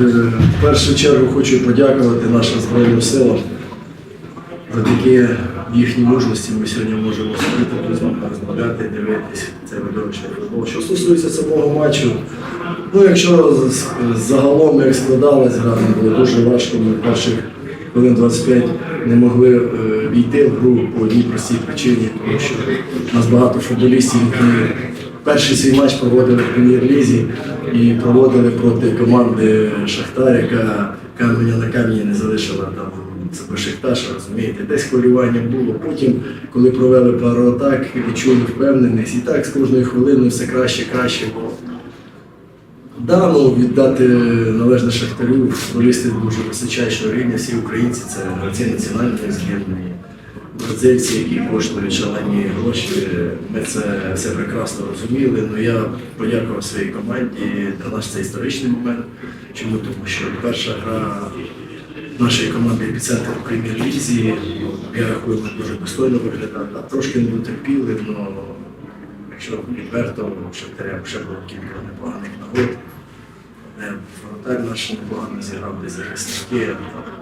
е, в першу чергу хочу подякувати нашим Збройним силам. Завдяки їхній мужності ми сьогодні можемо сидіти розмовляти, дивитись цей видовищний. Що стосується самого матчу, ну якщо загалом як складалась гра, було дуже важко. Ми перших хвилин 25 не могли е, війти в гру по одній простій причині, тому що у нас багато футболістів, які перший свій матч проводили в прем'єр-лізі і проводили проти команди Шахтар, яка каменя на камені не залишила там. Це Бешикташ, розумієте, десь хвилювання було. Потім, коли провели пару атак, відчули впевненість. І так з кожною хвилиною все краще, краще було. Да, ну, віддати належне Шахтарю, футболісти дуже височайшого рівня, всі українці, це гравці національної збірної, бразильці, які коштують шалені гроші. Ми це все прекрасно розуміли. Ну я подякував своїй команді. Для нас це історичний момент. Чому? Тому що перша гра нашої команди епіцентр в прем'єр-лізі. Я рахую, ми дуже достойно виглядали, трошки не дотерпіли, але якщо відверто, Шахтаря ще було кілька непоганих нагод. Воротар наш непогано зіграв, де захисники.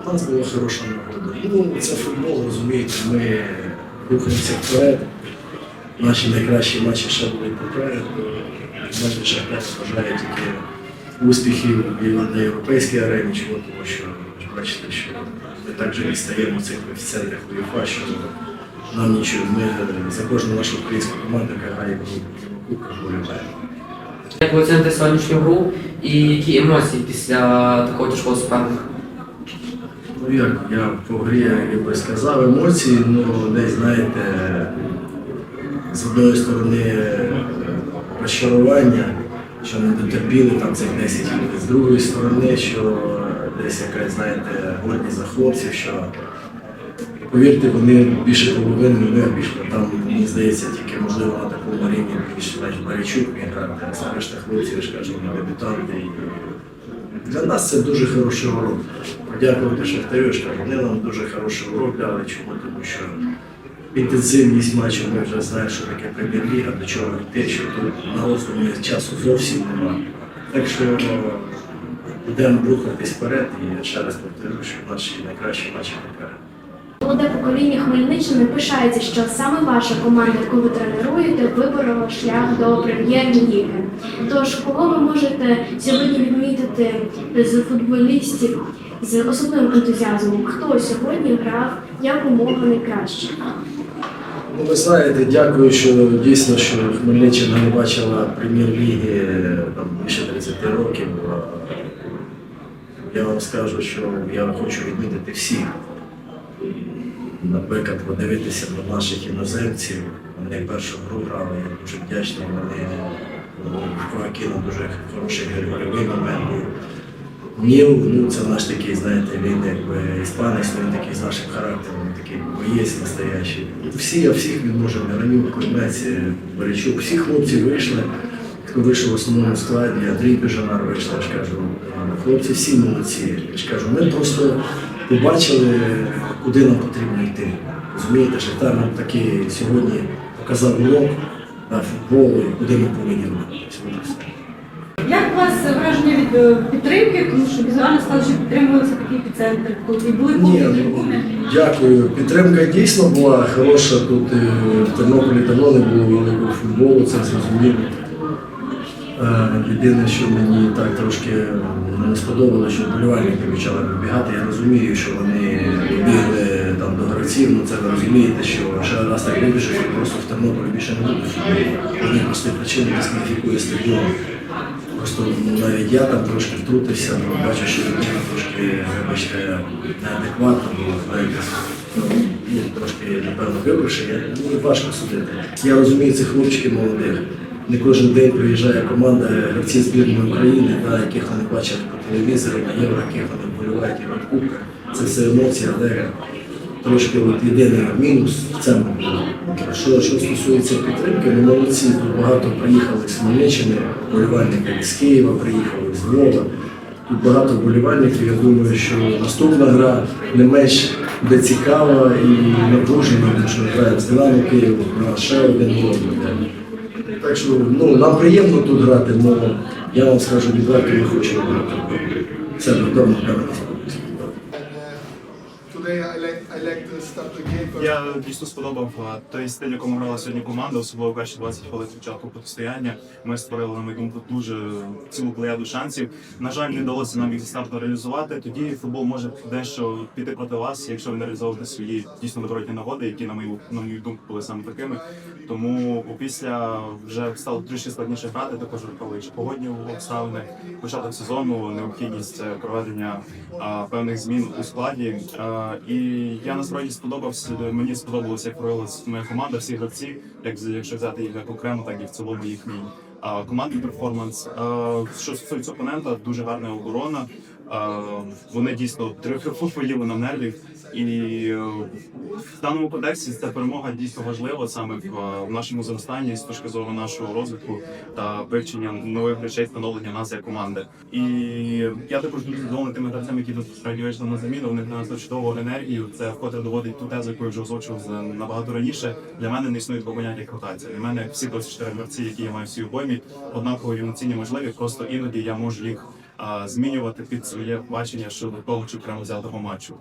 У нас була хороша нагода. Ну, це футбол, розумієте, ми рухаємося вперед. Наші найкращі матчі ще будуть попереду. Майже Шахтар бажає тільки успіхів на європейській арені, чому тому що бачите, що ми так же відстаємо цих коефіцієнтах УЄФА, що нам нічого. Ми за кожну нашу українську команду, яка грає в Єврокубках, вболіваємо. Як ви оціните сьогоднішню гру і які емоції після такого тяжкого суперника? Ну як, я по грі як би сказав, емоції, ну десь знаєте, з одної сторони розчарування, що не дотерпіли там цих 10 хвилин, з другої сторони, що десь якась, знаєте, гордість за хлопців, що повірте, вони більше половини не вибішли. Там, мені здається, тільки можливо на такому рівні більше Барячук грати, решта хлопців, ж кажу, вони дебютанти. Для нас це дуже хороший урок. Подякувати Шахтарю, кажу, вони нам дуже хороший урок дали. Чому? Тому що інтенсивність матчів ми вже знаємо, що таке прем'єр-ліга, до чого йти, що тут на роздумі часу зовсім немає. Так що ну, будемо рухатись вперед і ще раз повторюю, що наші найкращі матчі попереду. Молоде покоління Хмельниччини пишається, що саме ваша команда, яку ви тренуєте, виборола шлях до прем'єр-ліги. Тож, кого ви можете сьогодні відмітити з футболістів з особливим ентузіазмом? Хто сьогодні грав якомога найкраще? Ну, ви знаєте, дякую, що дійсно, що Хмельниччина не бачила прем'єр-ліги там більше 30 років. Я вам скажу, що я хочу відмітити всіх. Наприклад, подивитися на наших іноземців. Вони першу гру грали, я дуже вдячний. Вони ну, дуже хороший гольовий момент. Ніл, ну це наш такий, знаєте, він якби іспанець, він такий з нашим характером, він такий боєць настоящий. Всі, я всіх відможу, Миронюк, Кульмець, Борячук, всі хлопці вийшли, хто вийшов в основному складі, Андрій Пежанар вийшов, я ж кажу. Хлопці всі молодці. Я ж кажу, ми просто побачили, куди нам потрібно йти. Розумієте, Шахтар нам такий сьогодні показав урок на футболу, і куди ми повинні рухатися. Як у вас враження від е, підтримки? Тому що візуально сказали, що підтримувався такий епіцентр, коли були Ні, повні ну, трибуни. дякую. Підтримка дійсно була хороша. Тут е, в Тернополі давно не було великого футболу, це зрозуміло. Е, Єдине, що мені так трошки не сподобалося, що вболівальники почали вибігати. Я розумію, що вони бігли там до гравців, ну це ви розумієте, що ще раз так вибіжуть, і просто в Тернополі більше не буде. Вони просто причини дискваліфікує стадіон. Просто навіть я там трошки втрутився, ну, бачу, що людина трошки, вибачте, неадекватно було, ну, трошки, напевно, вибивши, я ну, важко судити. Я розумію цих хлопчиків молодих. Не кожен день приїжджає команда гравців збірної України, та, яких вони бачать по телевізору, на євро, яких вони вболівають кубках. Це все емоції, але трошки от єдиний мінус в цьому. Що, що стосується підтримки, ну молодці, багато приїхали з Хмельниччини, вболівальники з Києва приїхали, з Львова. Тут багато вболівальників. Я думаю, що наступна гра не менш буде цікава і напружена, тому що грає з Динамо Києва, на ще один гол. Так що ну, нам приємно тут грати, але я вам скажу відверто, не хочу грати. Це додому впевненість. Today I like. Я дійсно сподобав той стиль, якому грала сьогодні команда, особливо перші 20 хвилин початку протистояння. Ми створили, на мою думку, дуже цілу плеяду шансів. На жаль, не вдалося нам їх старту реалізувати. Тоді футбол може дещо піти проти вас, якщо ви не реалізовуєте свої дійсно добротні нагоди, які на мою на мою думку були саме такими. Тому після вже стало трішки складніше грати, також враховуючи погодні обставини, початок сезону, необхідність е, проведення а, певних змін у складі. А, і я насправді сподобався. Мені сподобалося, як проявилася моя команда, всі гравці, як якщо взяти їх як окремо, так і в цілому їхній командний перформанс. Що стосується опонента, дуже гарна оборона. Вони дійсно трохи поїли на нервів. І е, в даному контексті ця перемога дійсно важлива саме в, е, в нашому зростанні з точки зору нашого розвитку та вивчення нових речей, становлення нас як команди. І я також дуже задоволений тими гравцями, які насправді вийшли на заміну. Вони принесли чудову енергію. Це вкотре доводить ту тезу, яку я вже озвучив за- набагато раніше. Для мене не існує поняття як ротація. Для мене всі 24 гравці, які я маю в цій обоймі, однаково рівноцінні можливі. Просто іноді я можу їх змінювати під своє бачення щодо того чи окремо взятого матчу.